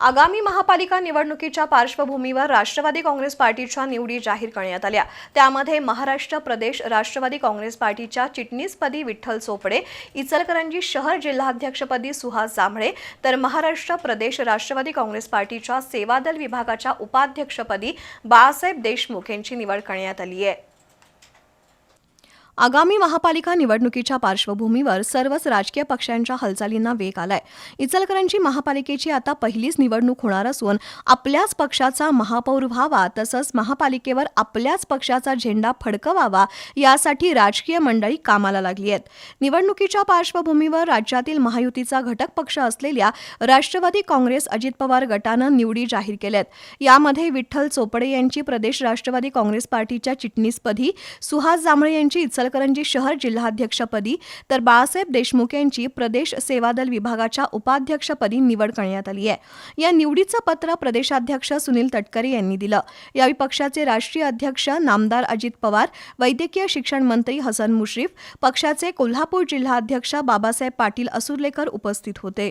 आगामी महापालिका निवडणुकीच्या पार्श्वभूमीवर राष्ट्रवादी काँग्रेस पार्टीच्या निवडी जाहीर करण्यात आल्या. त्यामध्ये महाराष्ट्र प्रदेश राष्ट्रवादी काँग्रेस पार्टीच्या चिटणीसपदी विठ्ठल चोपडे इचलकरंजी शहर जिल्हाध्यक्षपदी सुहास जांभळे तर महाराष्ट्र प्रदेश राष्ट्रवादी काँग्रेस पार्टीच्या सेवादल विभागाच्या उपाध्यक्षपदी बाळासाहेब देशमुख यांची निवड करण्यात आली आहे. आगामी महापालिका निवडणुकीच्या पार्श्वभूमीवर सर्वच राजकीय पक्षांच्या हालचालींना वेग आलाय. इचलकरंजी महापालिकेची आता पहिलीच निवडणूक होणार असून आपल्याच पक्षाचा महापौर व्हावा तसंच महापालिकेवर आपल्याच पक्षाचा झेंडा फडकवावा यासाठी राजकीय मंडळी कामाला लागली आहेत. निवडणुकीच्या पार्श्वभूमीवर राज्यातील महायुतीचा घटक पक्ष असलेल्या राष्ट्रवादी काँग्रेस अजित पवार गटानं निवडी जाहीर केल्यात. यामध्ये विठ्ठल चोपडे यांची प्रदेश राष्ट्रवादी काँग्रेस पार्टीच्या चिटणीसपदी सुहास जांभळे यांची इचल इचलकरंजी शहर जिल्हाध्यक्षपदी तर बाळासाहेब देशमुख यांची प्रदेश सेवादल विभागाच्या उपाध्यक्षपदी निवड करण्यात आली आहे. या निवडीचं पत्र प्रदेशाध्यक्ष सुनील तटकरे यांनी दिलं. यावेळी पक्षाचे राष्ट्रीय अध्यक्ष नामदार अजित पवार वैद्यकीय शिक्षण मंत्री हसन मुश्रीफ पक्षाचे कोल्हापूर जिल्हाध्यक्ष बाबासाहेब पाटील असुर्लेकर उपस्थित होते.